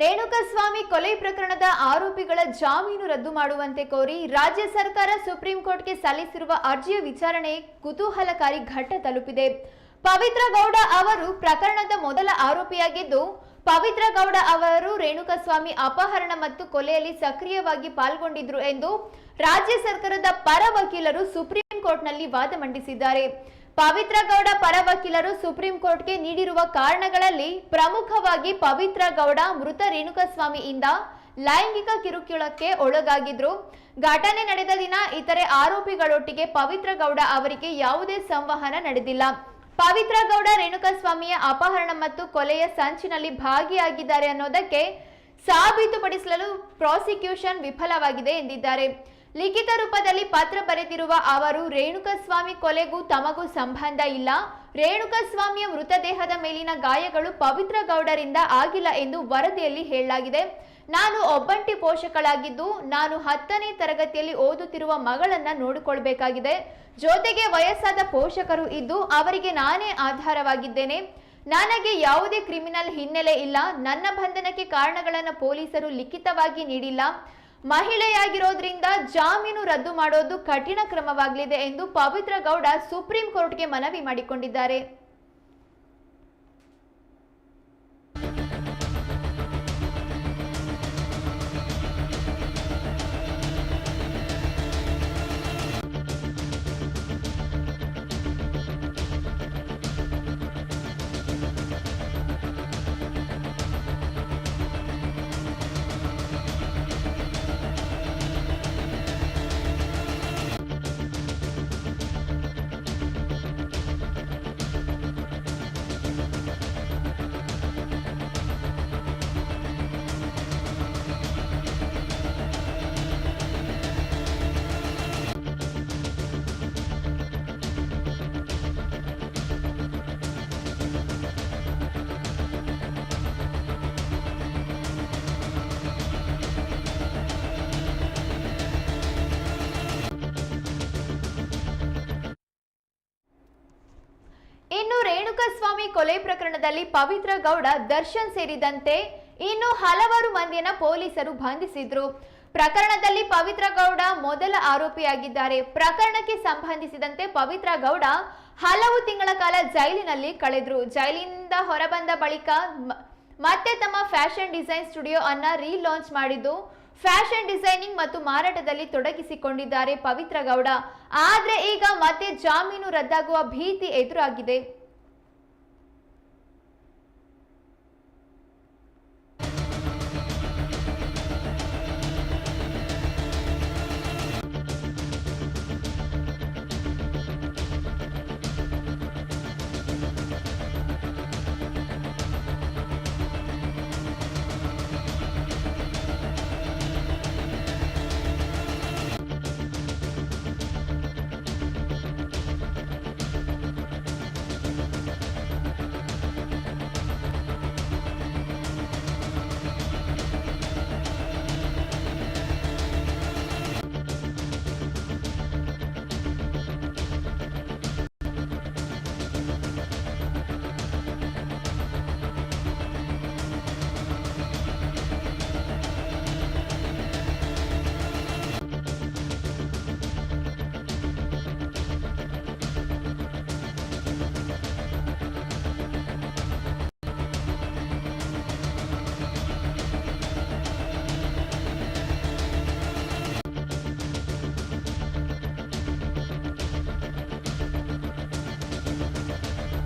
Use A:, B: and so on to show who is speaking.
A: ರೇಣುಕಸ್ವಾಮಿ ಕೊಲೆ ಪ್ರಕರಣದ ಆರೋಪಿಗಳ ಜಾಮೀನು ರದ್ದು ಮಾಡುವಂತೆ ಕೋರಿ ರಾಜ್ಯ ಸರ್ಕಾರ ಸುಪ್ರೀಂ ಕೋರ್ಟ್ಗೆ ಸಲ್ಲಿಸಿರುವ ಅರ್ಜಿಯ ವಿಚಾರಣೆ ಕುತೂಹಲಕಾರಿ ಘಟ್ಟ ತಲುಪಿದೆ. ಪವಿತ್ರ ಗೌಡ ಅವರು ಪ್ರಕರಣದ ಮೊದಲ ಆರೋಪಿಯಾಗಿದ್ದು, ಪವಿತ್ರ ಗೌಡ ಅವರು ರೇಣುಕಸ್ವಾಮಿ ಅಪಹರಣ ಮತ್ತು ಕೊಲೆಯಲ್ಲಿ ಸಕ್ರಿಯವಾಗಿ ಪಾಲ್ಗೊಂಡಿದ್ರು ಎಂದು ರಾಜ್ಯ ಸರ್ಕಾರದ ಪರ ವಕೀಲರು ಸುಪ್ರೀಂ ಕೋರ್ಟ್ನಲ್ಲಿ ವಾದ ಮಂಡಿಸಿದ್ದಾರೆ. ಪವಿತ್ರ ಗೌಡ ಪರ ವಕೀಲರು ಸುಪ್ರೀಂ ಕೋರ್ಟ್ಗೆ ನೀಡಿರುವ ಕಾರಣಗಳಲ್ಲಿ ಪ್ರಮುಖವಾಗಿ ಪವಿತ್ರ ಗೌಡ ಮೃತ ರೇಣುಕಸ್ವಾಮಿಯಿಂದ ಲೈಂಗಿಕ ಕಿರುಕುಳಕ್ಕೆ ಒಳಗಾಗಿದ್ರು. ಘಟನೆ ನಡೆದ ದಿನ ಇತರೆ ಆರೋಪಿಗಳೊಟ್ಟಿಗೆ ಪವಿತ್ರ ಗೌಡ ಅವರಿಗೆ ಯಾವುದೇ ಸಂವಹನ ನಡೆದಿಲ್ಲ. ಪವಿತ್ರ ಗೌಡ ರೇಣುಕಸ್ವಾಮಿಯ ಅಪಹರಣ ಮತ್ತು ಕೊಲೆಯ ಸಂಚಿನಲ್ಲಿ ಭಾಗಿಯಾಗಿದ್ದಾರೆ ಅನ್ನೋದಕ್ಕೆ ಸಾಬೀತುಪಡಿಸಲು ಪ್ರಾಸಿಕ್ಯೂಷನ್ ವಿಫಲವಾಗಿದೆ ಎಂದಿದ್ದಾರೆ. ಲಿಖಿತ ರೂಪದಲ್ಲಿ ಪತ್ರ ಬರೆದಿರುವ ಅವರು, ರೇಣುಕಸ್ವಾಮಿ ಕೊಲೆಗೂ ತಮಗೂ ಸಂಬಂಧ ಇಲ್ಲ. ರೇಣುಕಸ್ವಾಮಿಯ ಮೃತದೇಹದ ಮೇಲಿನ ಗಾಯಗಳು ಪವಿತ್ರ ಗೌಡರಿಂದ ಆಗಿಲ್ಲ ಎಂದು ವರದಿಯಲ್ಲಿ ಹೇಳಲಾಗಿದೆ. ನಾನು ಒಬ್ಬಂಟಿ ಪೋಷಕಳಾಗಿದ್ದು, ನಾನು ಹತ್ತನೇ ತರಗತಿಯಲ್ಲಿ ಓದುತ್ತಿರುವ ಮಗಳನ್ನ ನೋಡಿಕೊಳ್ಬೇಕಾಗಿದೆ. ಜೊತೆಗೆ ವಯಸ್ಸಾದ ಪೋಷಕರು ಇದ್ದು, ಅವರಿಗೆ ನಾನೇ ಆಧಾರವಾಗಿದ್ದೇನೆ. ನನಗೆ ಯಾವುದೇ ಕ್ರಿಮಿನಲ್ ಹಿನ್ನೆಲೆ ಇಲ್ಲ. ನನ್ನ ಬಂಧನಕ್ಕೆ ಕಾರಣಗಳನ್ನು ಪೊಲೀಸರು ಲಿಖಿತವಾಗಿ ನೀಡಿಲ್ಲ. ಮಹಿಳೆಯಾಗಿರೋದ್ರಿಂದ ಜಾಮೀನು ರದ್ದು ಮಾಡೋದು ಕಠಿಣ ಕ್ರಮವಾಗಲಿದೆ ಎಂದು ಪವಿತ್ರ ಗೌಡ ಸುಪ್ರೀಂ ಕೋರ್ಟ್ಗೆ ಮನವಿ ಮಾಡಿಕೊಂಡಿದ್ದಾರೆ. ರೇಣುಕಸ್ವಾಮಿ ಕೊಲೆ ಪ್ರಕರಣದಲ್ಲಿ ಪವಿತ್ರ ಗೌಡ, ದರ್ಶನ್ ಸೇರಿದಂತೆ ಇನ್ನು ಹಲವಾರು ಮಂದಿಯನ್ನ ಪೊಲೀಸರು ಬಂಧಿಸಿದ್ರು. ಪ್ರಕರಣದಲ್ಲಿ ಪವಿತ್ರ ಗೌಡ ಮೊದಲ ಆರೋಪಿಯಾಗಿದ್ದಾರೆ. ಪ್ರಕರಣಕ್ಕೆ ಸಂಬಂಧಿಸಿದಂತೆ ಪವಿತ್ರ ಗೌಡ ಹಲವು ತಿಂಗಳ ಕಾಲ ಜೈಲಿನಲ್ಲಿ ಕಳೆದ್ರು. ಜೈಲಿನಿಂದ ಹೊರಬಂದ ಬಳಿಕ ಮತ್ತೆ ತಮ್ಮ ಫ್ಯಾಷನ್ ಡಿಸೈನ್ ಸ್ಟುಡಿಯೋ ಅನ್ನ ರೀಲಾಂಚ್ ಮಾಡಿದ್ದು, ಫ್ಯಾಷನ್ ಡಿಸೈನಿಂಗ್ ಮತ್ತು ಮಾರಾಟದಲ್ಲಿ ತೊಡಗಿಸಿಕೊಂಡಿದ್ದಾರೆ ಪವಿತ್ರ ಗೌಡ. ಆದ್ರೆ ಈಗ ಮತ್ತೆ ಜಾಮೀನು ರದ್ದಾಗುವ ಭೀತಿ ಎದುರಾಗಿದೆ.